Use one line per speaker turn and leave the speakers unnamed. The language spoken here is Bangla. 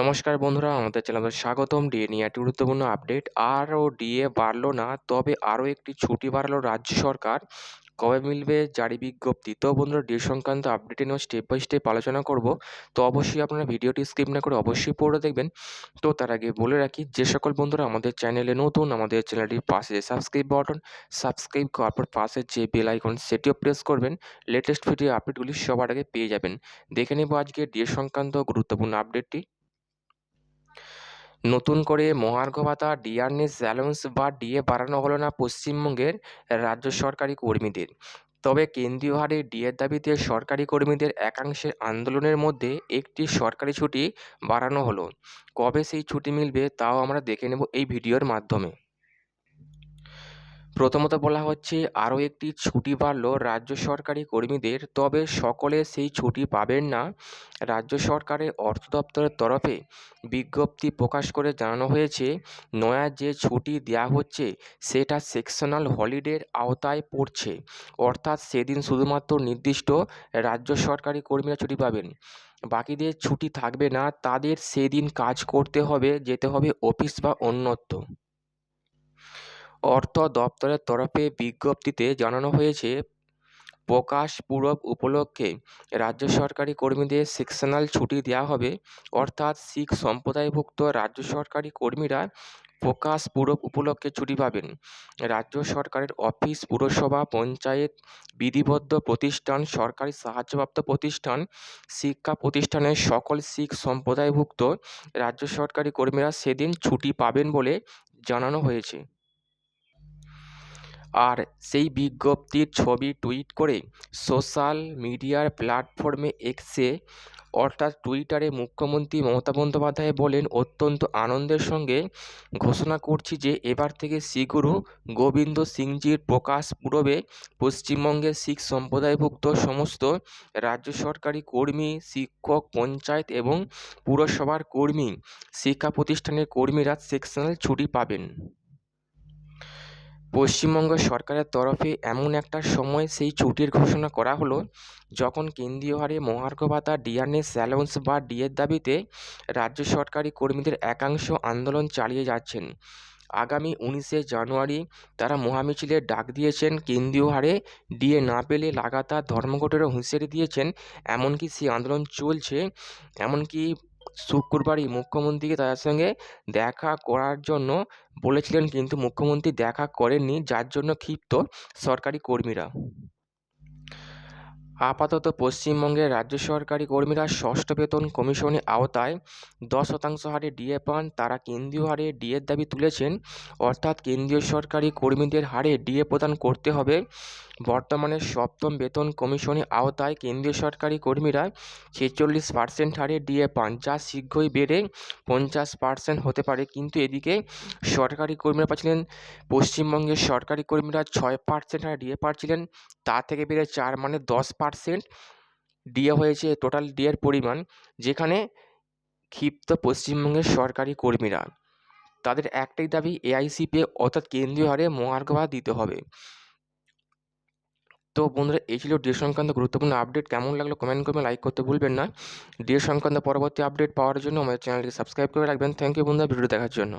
নমস্কার বন্ধুরা, আমাদের চ্যানেলে স্বাগতম। ডিএ নিয়ে একটি গুরুত্বপূর্ণ আপডেট। আরও ডিএ বাড়লো না, তবে আরও একটি ছুটি বাড়ালো রাজ্য সরকার। কবে মিলবে জারি বিজ্ঞপ্তি? তো বন্ধুরা ডিএ সংক্রান্ত আপডেটে নিয়ে স্টেপ বাই স্টেপ আলোচনা করব। তো অবশ্যই আপনারা ভিডিওটি স্কিপ না করে অবশ্যই পড়ে দেখবেন। তো তার আগে বলে রাখি, যে সকল বন্ধুরা আমাদের চ্যানেলে নতুন, আমাদের চ্যানেলটির পাশে যে সাবস্ক্রাইব বাটন, সাবস্ক্রাইব করার পর পাশে যে বেল আইকন, সেটিও প্রেস করবেন। লেটেস্ট ভিডিও আপডেটগুলি সবার আগে পেয়ে যাবেন। দেখে নেব আজকে ডিএ সংক্রান্ত গুরুত্বপূর্ণ আপডেটটি। নতুন করে মহার্ঘ ভাতা ডিয়ারনেস অ্যালাউন্স বা ডিএ বাড়ানো হলো না পশ্চিমবঙ্গের রাজ্য সরকারি কর্মীদের। তবে কেন্দ্রীয় হারে ডিএর দাবিতে সরকারি কর্মীদের একাংশের আন্দোলনের মধ্যে একটি সরকারি ছুটি বাড়ানো হলো। কবে সেই ছুটি মিলবে তাও আমরা দেখে নেব এই ভিডিওর মাধ্যমে। প্রথমত বলা হচ্ছে, আরও একটি ছুটি বাড়ল রাজ্য সরকারি কর্মীদের, তবে সকলে সেই ছুটি পাবেন না। রাজ্য সরকারের অর্থ দপ্তরের তরফে বিজ্ঞপ্তি প্রকাশ করে জানানো হয়েছে, নয়া যে ছুটি দেওয়া হচ্ছে, সেটা সেকশনাল হলিডের আওতায় পড়ছে। অর্থাৎ সেদিন শুধুমাত্র নির্দিষ্ট রাজ্য সরকারি কর্মীরা ছুটি পাবেন। বাকিদের ছুটি থাকবে না, তাদের সেদিন কাজ করতে হবে, যেতে হবে অফিস বা অন্যত্র। অর্থ দপ্তরের তরফে বিজ্ঞপ্তিতে জানানো হয়েছে, প্রকাশ পূরব উপলক্ষে রাজ্য সরকারি কর্মীদের সেকশনাল ছুটি দেওয়া হবে। অর্থাৎ শিখ সম্প্রদায়ভুক্ত রাজ্য সরকারি কর্মীরা প্রকাশ পূরব উপলক্ষে ছুটি পাবেন। রাজ্য সরকারের অফিস, পুরসভা, পঞ্চায়েত, বিধিবদ্ধ প্রতিষ্ঠান, সরকারি সাহায্যপ্রাপ্ত প্রতিষ্ঠান, শিক্ষা প্রতিষ্ঠানের সকল শিখ সম্প্রদায়ভুক্ত রাজ্য সরকারি কর্মীরা সেদিন ছুটি পাবেন বলে জানানো হয়েছে। আর সেই বিজ্ঞপ্তির ছবি টুইট করে সোশ্যাল মিডিয়ার প্ল্যাটফর্মে এক্সে, অর্থাৎ টুইটারে মুখ্যমন্ত্রী মমতা বন্দ্যোপাধ্যায় বলেন, অত্যন্ত আনন্দের সঙ্গে ঘোষণা করছি যে এবার থেকে শ্রীগুরু গোবিন্দ সিংজির প্রকাশ পূরবে পশ্চিমবঙ্গের শিখ সম্প্রদায়ভুক্ত সমস্ত রাজ্য সরকারি কর্মী, শিক্ষক, পঞ্চায়েত এবং পুরসভার কর্মী, শিক্ষা প্রতিষ্ঠানের কর্মীরা সেকশনাল ছুটি পাবেন। পশ্চিমবঙ্গ সরকারের তরফে এমন একটা সময় সেই ছুটির ঘোষণা করা হলো, যখন কেন্দ্রীয় হারে মহার্ঘ ভাতা ডিআরএস অ্যালাউন্স বা ডিএর দাবিতে রাজ্য সরকারি কর্মীদের একাংশ আন্দোলন চালিয়ে যাচ্ছেন। আগামী উনিশে জানুয়ারি তারা মহামিছিলের ডাক দিয়েছেন, কেন্দ্রীয় হারে ডিএ না পেলে লাগাতার ধর্মঘটেরও হুঁশিয়ারি দিয়েছেন, এমনকি সেই আন্দোলন চলছে, এমনকি শুক্রবারই মুখ্যমন্ত্রীকে তাদের সঙ্গে দেখা করার জন্য বলেছিলেন, কিন্তু মুখ্যমন্ত্রী দেখা করেননি, যার জন্য ক্ষিপ্ত সরকারি কর্মীরা। আপাতত পশ্চিমবঙ্গের রাজ্য সরকারি কর্মীরা ষষ্ঠ বেতন কমিশনের আওতায় দশ শতাংশ হারে ডিএ পান। তারা কেন্দ্রীয় হারে ডিএর দাবি তুলেছেন। অর্থাৎ কেন্দ্রীয় সরকারি কর্মীদের হারে ডিএ প্রদান করতে হবে। বর্তমানে সপ্তম বেতন কমিশনের আওতায় কেন্দ্রীয় সরকারি কর্মীরা ছেচল্লিশ পার্সেন্ট হারে ডিএ পান, যা শীঘ্রই বেড়ে পঞ্চাশ পার্সেন্ট হতে পারে। কিন্তু এদিকে সরকারি কর্মীরা পাচ্ছিলেন, পশ্চিমবঙ্গের সরকারি কর্মীরা ছয় পার্সেন্ট হারে ডিএ পাচ্ছিলেন। তা থেকে বেড়ে চার মানে দশ পার্সেন্ট ডিএ হয়েছে টোটাল ডিএর পরিমাণ, যেখানে ক্ষিপ্ত পশ্চিমবঙ্গের সরকারি কর্মীরা, তাদের একটাই দাবি এআইসিপি অর্থাৎ কেন্দ্রীয় হারে মহার্ঘ দিতে হবে। তো বন্ধুরা, এই ছিল ডিএ সংক্রান্ত গুরুত্বপূর্ণ আপডেট কেমন লাগল কমেন্ট করবেন লাইক করতে ভুলবেন না। ডিএ সংক্রান্ত পরবর্তী আপডেট পাওয়ার জন্য আমাদের চ্যানেলটি সাবস্ক্রাইব করে রাখবেন। থ্যাংক ইউ বন্ধুরা ভিডিও দেখার জন্য।